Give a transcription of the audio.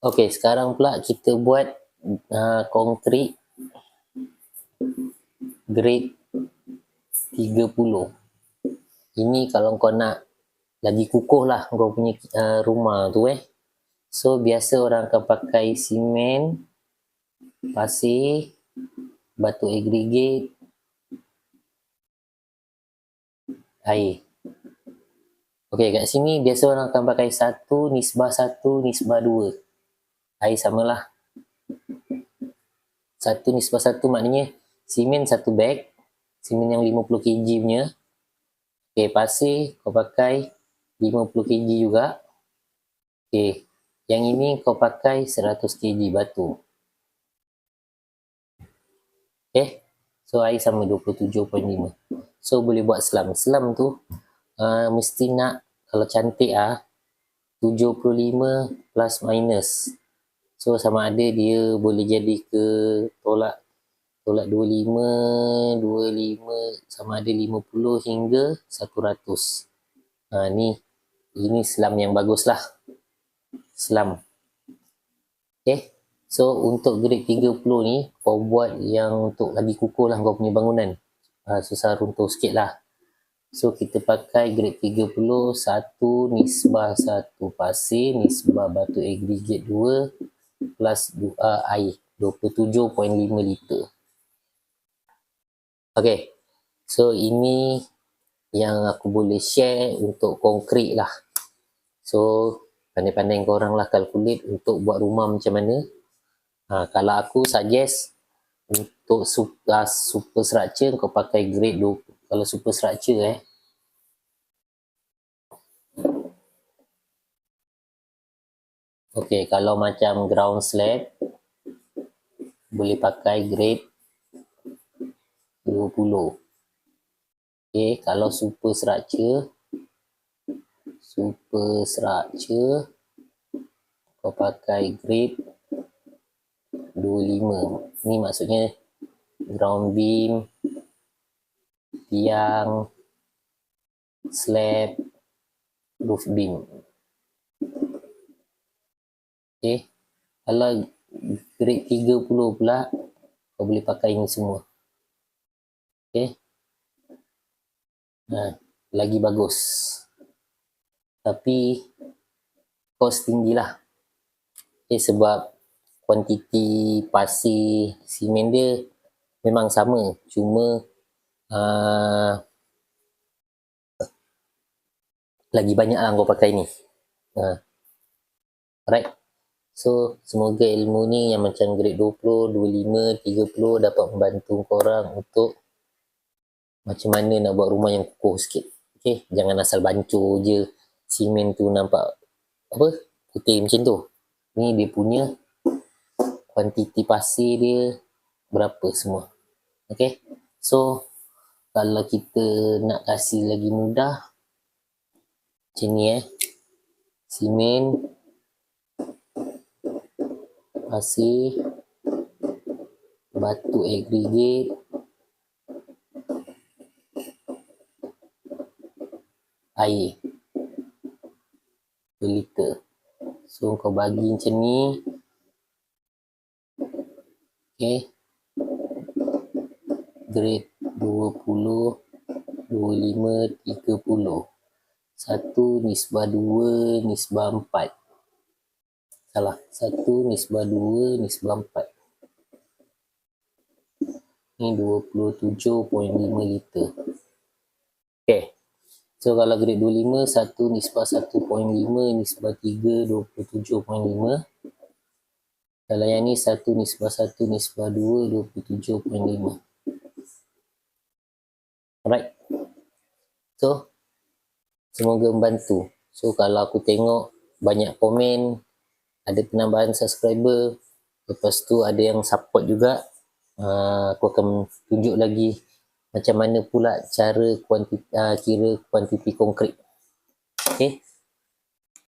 Okey, sekarang pula kita buat uh, konkrit grade 30. Ini kalau kau nak lagi kukuh lah kau punya uh, rumah tu eh. So biasa orang akan pakai simen, pasir, batu agregat, air. Okey, kat sini biasa orang akan pakai satu, nisbah satu, nisbah dua air samalah satu nisbah satu maknanya simen satu beg simen yang 50 kg punya. Ok pasir kau pakai 50 kg juga. Ok yang ini kau pakai 100 kg batu. Ok so air sama 27.5 so boleh buat selam. Selam tu uh, mesti nak kalau cantik ah 75 plus minus So sama ada dia boleh jadi ke tolak tolak 25, 25 sama ada 50 hingga 100. Ha ni ini selam yang bagus lah. Selam. Okay. So untuk grade 30 ni kau buat yang untuk lagi kukuh lah kau punya bangunan. Ha, susah runtuh sikit lah. So kita pakai grade 30 satu nisbah satu pasir nisbah batu agregat 2 plus uh, air 27.5 liter. Okay, so ini yang aku boleh share untuk konkret lah. So, pandai-pandai korang lah calculate untuk buat rumah macam mana. Ha, kalau aku suggest untuk super, uh, super structure kau pakai grade 2. Kalau super structure eh, Okey, kalau macam ground slab boleh pakai grade 20. Okey, kalau super structure super structure kau pakai grade 25. Ni maksudnya ground beam tiang slab roof beam Okay. Kalau grade 30 pula, kau boleh pakai ini semua. Okay. Nah, lagi bagus. Tapi, kos tinggi lah. Okay, sebab kuantiti pasir simen dia memang sama. Cuma, uh, lagi banyak lah kau pakai ni. Uh, right. So, semoga ilmu ni yang macam grade 20, 25, 30 dapat membantu korang untuk macam mana nak buat rumah yang kukuh sikit. Okay, jangan asal bancuh je simen tu nampak apa putih macam tu. Ni dia punya kuantiti pasir dia berapa semua. Okay, so kalau kita nak kasih lagi mudah macam ni eh. Simen pasir batu agregat air. Berliter. So kau bagi macam ni. Ok grade 20 25 30 satu nisbah 2 nisbah 4 salah. Satu nisbah dua nisbah empat. Ni 27.5 liter. Ok so kalau grade 25 satu nisbah 1.5 nisbah 3 27.5 kalau yang ni satu nisbah 1 nisbah 2 27.5 alright. So semoga membantu. So kalau aku tengok banyak komen ada penambahan subscriber lepas tu ada yang support juga. Uh, aku akan tunjuk lagi macam mana pula cara kuantiti, uh, kira kuantiti konkret okay